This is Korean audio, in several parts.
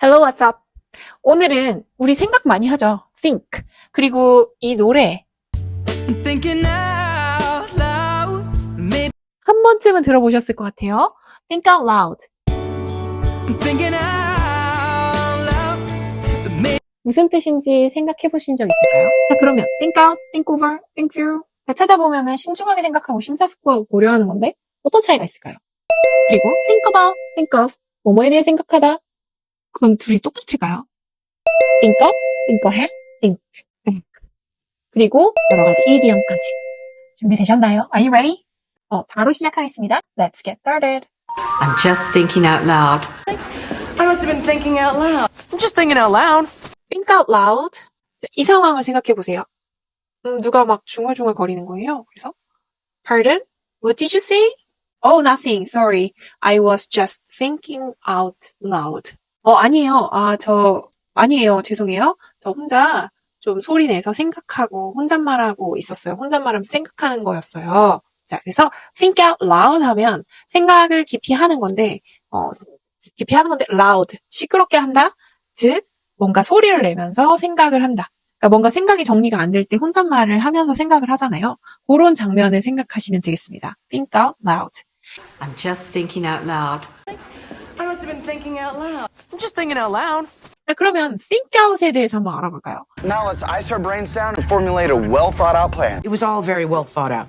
Hello, what's up? 오늘은 우리 생각 많이 하죠. think. 그리고 이 노래 loud. 한 번쯤은 들어보셨을 것 같아요. think out loud. Loud. 무슨 뜻인지 생각해 보신 적 있을까요? 자, 그러면 think out, think over, think through. 다 찾아보면은 신중하게 생각하고 심사숙고하고 고려하는 건데 어떤 차이가 있을까요? 그리고 think about, think of. 뭐뭐에 대해 생각하다. 그건 둘이 똑같을까요? think up, think ahead, think back. 그리고 여러 가지 이디엄까지. 준비되셨나요? Are you ready? 어, 바로 시작하겠습니다. Let's get started. I'm just thinking out loud. I must have been thinking out loud. I'm just thinking out loud. think out loud. 자, 이 상황을 생각해 보세요. 음, 누가 막 중얼중얼 거리는 거예요. 그래서 Pardon? What did you say? Oh, nothing. Sorry. I was just thinking out loud. 어, 아니에요. 아, 저 아니에요. 죄송해요. 저 혼자 좀 소리 내서 생각하고 혼잣말하고 있었어요. 혼잣말하면서 생각하는 거였어요. 자, 그래서 think out loud 하면 생각을 깊이 하는 건데 어, 깊이 하는 건데 loud 시끄럽게 한다. 즉 뭔가 소리를 내면서 생각을 한다. 그러니까 뭔가 생각이 정리가 안 될 때 혼잣말을 하면서 생각을 하잖아요. 그런 장면을 생각하시면 되겠습니다. Think out loud. I'm just thinking out loud. I must have been thinking out loud. I'm just thinking out loud. 자, 그러면 think out에 대해서 한번 알아볼까요? Now let's ice our brains down and formulate a well thought out plan. It was all very well thought out.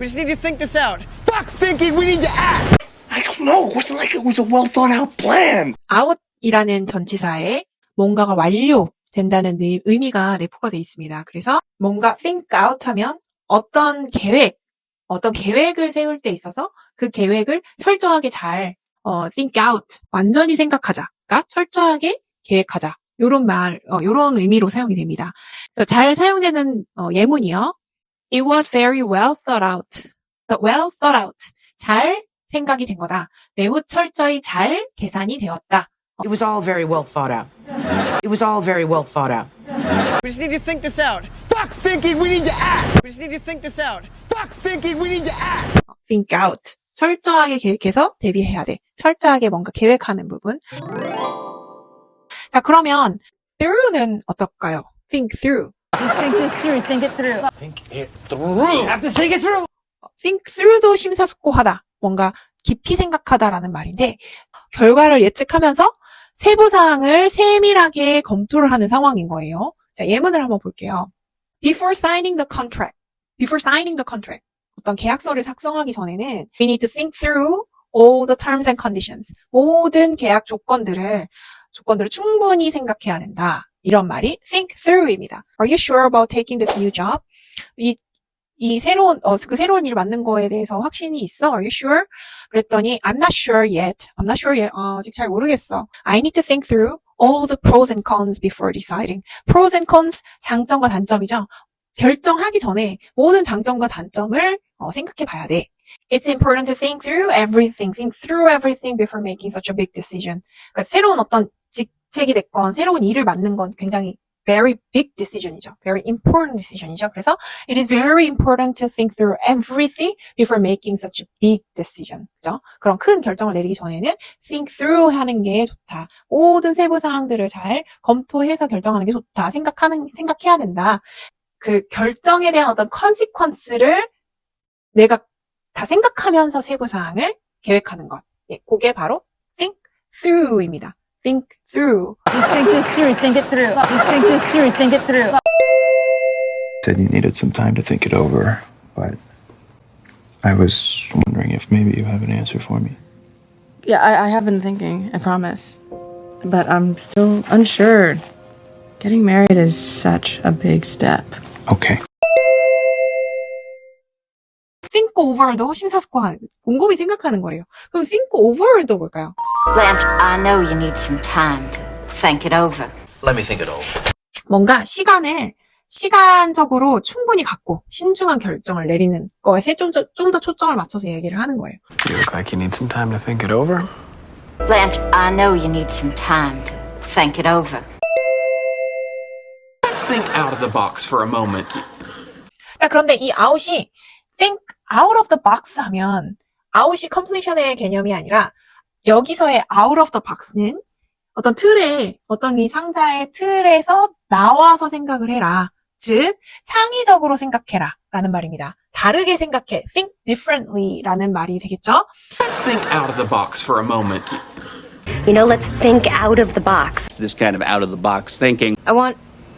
We just need to think this out. Fuck thinking, we need to act! I don't know. It wasn't like it was a well thought out plan. out이라는 전치사에 뭔가가 완료된다는 의- 의미가 내포가 되어 있습니다. 그래서 뭔가 think out 하면 어떤 계획, 어떤 계획을 세울 때 있어서 그 계획을 철저하게 잘 어, think out, 완전히 생각하자가 철저하게 계획하자. 요런 말, 어, 요런 의미로 사용이 됩니다. 그래서 잘 사용되는 어, 예문이요. It was very well thought out. well thought out. 잘 생각이 된 거다. 매우 철저히 잘 계산이 되었다. It was all very well thought out. It was all very well thought out. We just need to think this out. Fuck thinking, we need to act! We just need to think this out. Fuck thinking, we need to act! think out. 철저하게 계획해서 대비해야 돼. 철저하게 뭔가 계획하는 부분. 자, 그러면 through는 어떨까요? think through. Just think this through. Think it through. Think it through. Have to think it through. think through도 심사숙고하다. 뭔가 깊이 생각하다라는 말인데 결과를 예측하면서 세부 사항을 세밀하게 검토를 하는 상황인 거예요. 자, 예문을 한번 볼게요. Before signing the contract. Before signing the contract. 어떤 계약서를 작성하기 전에는 we need to think through all the terms and conditions. 모든 계약 조건들을 조건들을 충분히 생각해야 된다. 이런 말이 think through입니다. Are you sure about taking this new job? 이, 이 새로운, 어, 그 새로운 일 맡는 거에 대해서 확신이 있어? Are you sure? 그랬더니 I'm not sure yet. I'm not sure yet. 어, 아직 잘 모르겠어. I need to think through all the pros and cons before deciding. pros and cons, 장점과 단점이죠. 결정하기 전에 모든 장점과 단점을 어, 생각해 봐야 돼. It's important to think through everything, think through everything before making such a big decision. 그러니까 새로운 어떤 직책이 됐건 새로운 일을 맡는 건 굉장히 very big decision이죠. very important decision이죠. 그래서 it is very important to think through everything before making such a big decision. 그죠? 그런 큰 결정을 내리기 전에는 think through 하는 게 좋다. 모든 세부 사항들을 잘 검토해서 결정하는 게 좋다. 생각하는 생각해야 된다. 그 결정에 대한 어떤 컨시퀀스를 내가 다 생각하면서 세부 사항을 계획하는 것. 예, 그게 바로 think through입니다. think through. Just think this through. Think it through. Just think this through. Think it through. said you needed some time to think it over, but I was wondering if maybe you have an answer for me. Yeah, I, I have been thinking, I promise. But I'm still unsure. Getting married is such a big step. Okay. think over도 심사숙고하는 곰곰이 생각하는 거래요. 그럼 think over도 뭘까요? Blanche, I know you need some time to think it over. Let me think it over. 뭔가 시간을 시간적으로 충분히 갖고 신중한 결정을 내리는 거에 좀좀 더 초점을 맞춰서 얘기를 하는 거예요. You look like you need some time to think it over. Blanche, I know you need some time to think it over. Let's think out of the box for a moment. 자, 그런데 이 out이 think out of the box 하면 out이 completion의 개념이 아니라 여기서의 out of the box는 어떤 틀에, 어떤 이 상자의 틀에서 나와서 생각을 해라. 즉, 창의적으로 생각해라. 라는 말입니다. 다르게 생각해. think differently 라는 말이 되겠죠? Let's think out of the box for a moment. You know, let's think out of the box. This kind of out of the box thinking. I want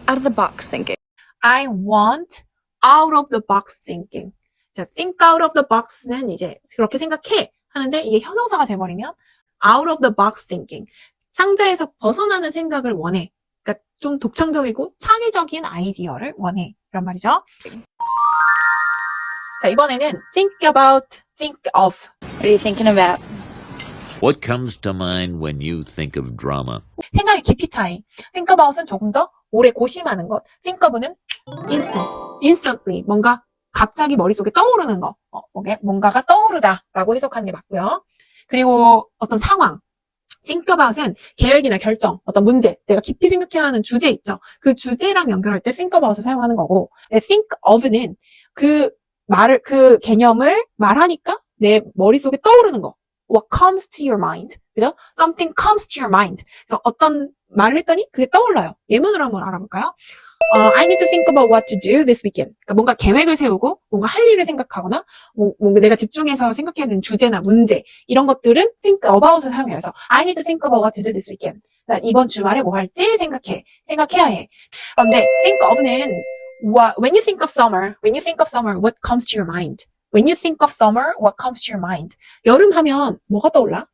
out of the box thinking. I want out of the box thinking. 자, think out of the box는 이제 그렇게 생각해 하는데 이게 형용사가 돼버리면 out of the box thinking. 상자에서 벗어나는 생각을 원해. 그러니까 좀 독창적이고 창의적인 아이디어를 원해. 이런 말이죠. 자, 이번에는 think about, think of. What are you thinking about? What comes to mind when you think of drama? 생각의 깊이 차이. think about은 조금 더 오래 고심하는 것. think of는 instant, instantly. 뭔가 갑자기 머릿속에 떠오르는 거. 어? 뭔가가 떠오르다라고 해석하는 게 맞고요. 그리고 어떤 상황. think about은 계획이나 결정, 어떤 문제, 내가 깊이 생각해야 하는 주제 있죠. 그 주제랑 연결할 때 think about을 사용하는 거고, 네, think of는 그 말을, 그 개념을 말하니까 내 머릿속에 떠오르는 거. What comes to your mind. 그죠? Something comes to your mind. 그래서 어떤 말을 했더니 그게 떠올라요. 예문으로 한번 알아볼까요? 어, I need to think about what to do this weekend. 그러니까 뭔가 계획을 세우고 뭔가 할 일을 생각하거나 뭐, 뭔가 내가 집중해서 생각해야 되는 주제나 문제 이런 것들은 think about을 사용해서 I need to think about what to do this weekend. 나 이번 주말에 뭐 할지 생각해. 생각해야 해. 그런데 think of는 what, when you think of summer, when you think of summer, what comes to your mind? When you think of summer, what comes to your mind? 여름 하면 뭐가 떠올라?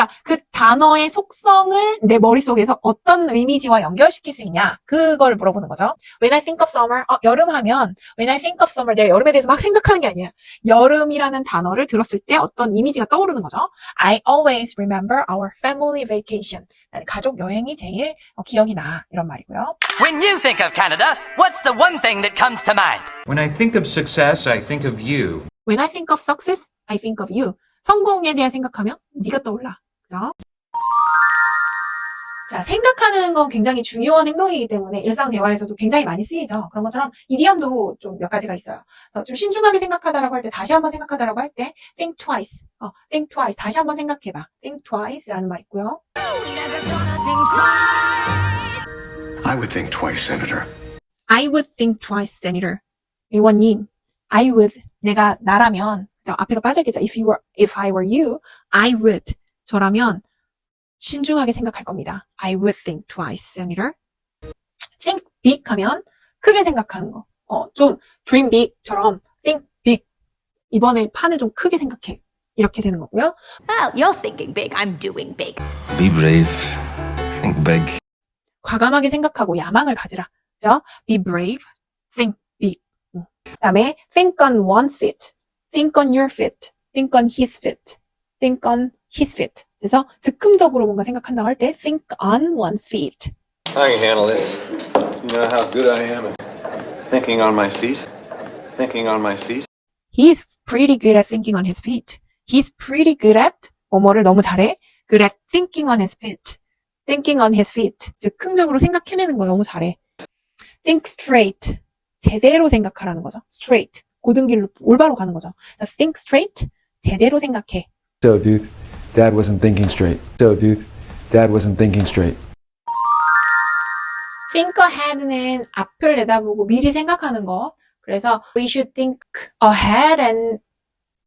그러니까 그 단어의 속성을 내 머릿속에서 어떤 이미지와 연결시킬 수 있냐 그걸 물어보는 거죠. When I think of summer, 어, 여름 하면 When I think of summer, 내가 여름에 대해서 막 생각하는 게 아니야. 여름이라는 단어를 들었을 때 어떤 이미지가 떠오르는 거죠. I always remember our family vacation. 나는 가족 여행이 제일 어, 기억이 나 이런 말이고요. When you think of Canada, what's the one thing that comes to mind? When I think of success, I think of you. When I think of success, I think of you. 성공에 대해 생각하면 네가 떠올라. 그죠? 자, 생각하는 건 굉장히 중요한 행동이기 때문에 일상 대화에서도 굉장히 많이 쓰이죠. 그런 것처럼 이디엄도 좀 몇 가지가 있어요. 그래서 좀 신중하게 생각하다라고 할 때, 다시 한번 생각하다라고 할 때, think twice. 어, think twice. 다시 한번 생각해봐. think twice라는 말 있고요. I would think twice, Senator. I would think twice, Senator. 의원님, I would. 내가 나라면, 그죠? 앞에가 빠져있겠죠. If you were, if I were you, I would. 저라면 신중하게 생각할 겁니다. I would think twice, Senator. think big 하면 크게 생각하는 거. 어, 좀 dream big처럼 think big. 이번에 판을 좀 크게 생각해. 이렇게 되는 거고요. Well, you're thinking big. I'm doing big. Be brave. Think big. 과감하게 생각하고 야망을 가지라. 그죠? Be brave, think big. 음. 그다음에 think on one's feet, think on your feet, think on his feet, think on his feet. 그래서 즉흥적으로 뭔가 생각한다고 할 때 think on one's feet. I can handle this. You know how good I am at thinking on my feet? Thinking on my feet? He's pretty good at thinking on his feet. He's pretty good at 뭐뭐를 너무 잘해. Good at thinking on his feet. Thinking on his feet. 즉흥적으로 생각해내는 거 너무 잘해. Think straight. 제대로 생각하라는 거죠. Straight. 고든 길로 올바로 가는 거죠. 자, think straight. 제대로 생각해. So, dude, Dad wasn't thinking straight. So, dude, Dad wasn't thinking straight. think ahead는 앞을 내다보고 미리 생각하는 거. 그래서 we should think ahead and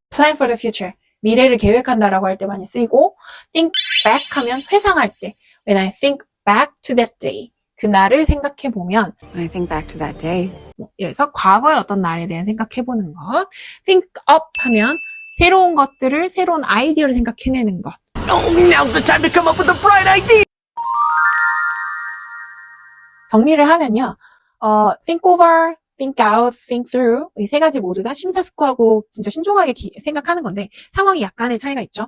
plan for the future. 미래를 계획한다라고 할 때 많이 쓰이고 think back 하면 회상할 때 when I think back to that day 그날을 생각해 보면 When I think back to that day, 그래서 과거의 어떤 날에 대한 생각해 보는 것 think up 하면 새로운 것들을 새로운 아이디어를 생각해내는 것 Oh! 정리를 하면요. 어, think over, think out, think through 이 세 가지 모두 다 심사숙고하고 진짜 신중하게 기- 생각하는 건데 상황이 약간의 차이가 있죠.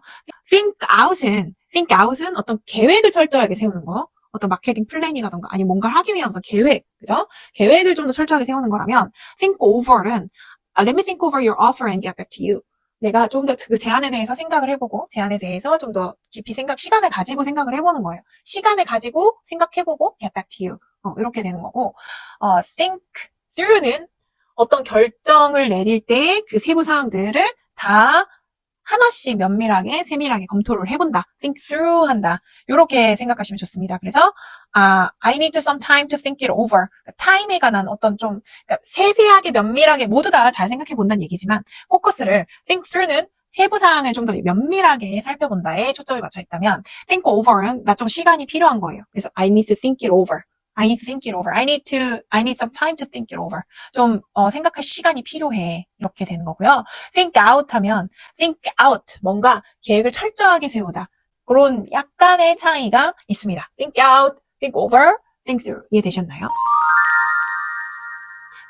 think out은 think out은 어떤 계획을 철저하게 세우는 거. 어떤 마케팅 플랜이라던가 아니면 뭔가를 하기 위한 어떤 계획, 그죠? 계획을 좀 더 철저하게 세우는 거라면 think over는 아, let me think over your offer and get back to you. 내가 좀 더 그 제안에 대해서 생각을 해보고 제안에 대해서 좀 더 깊이 생각 시간을 가지고 생각을 해보는 거예요. 시간을 가지고 생각해보고 get back to you. 어, 이렇게 되는 거고, 어, think through는 어떤 결정을 내릴 때 그 세부 사항들을 다 하나씩 면밀하게, 세밀하게 검토를 해본다. think through 한다. 이렇게 생각하시면 좋습니다. 그래서, 아, I need some time to think it over. 그러니까 time에 관한 어떤 좀, 그러니까 세세하게, 면밀하게 모두 다 잘 생각해 본다는 얘기지만, 포커스를 think through는 세부 사항을 좀 더 면밀하게 살펴본다에 초점을 맞춰 있다면, think over는 나 좀 시간이 필요한 거예요. 그래서 I need to think it over. I need to think it over. I need to, I need some time to think it over. 좀, 어, 생각할 시간이 필요해. 이렇게 되는 거고요. think out 하면, think out. 뭔가 계획을 철저하게 세우다. 그런 약간의 차이가 있습니다. think out, think over, think through. 이해되셨나요?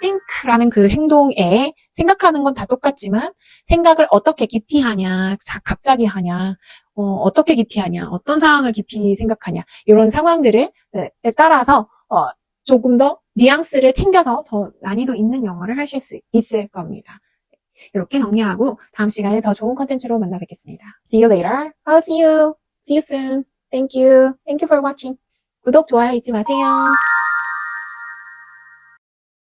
think라는 그 행동에 생각하는 건 다 똑같지만 생각을 어떻게 깊이 하냐, 자, 갑자기 하냐, 어, 떻게 깊이 하냐, 어떤 상황을 깊이 생각하냐 이런 상황들을 에 따라서 어, 조금 더 뉘앙스를 챙겨서 더 난이도 있는 영어를 하실 수 있을 겁니다. 이렇게 정리하고 다음 시간에 더 좋은 컨텐츠로 만나 뵙겠습니다. See you later. I'll see you. See you soon. Thank you. Thank you for watching. 구독, 좋아요 잊지 마세요.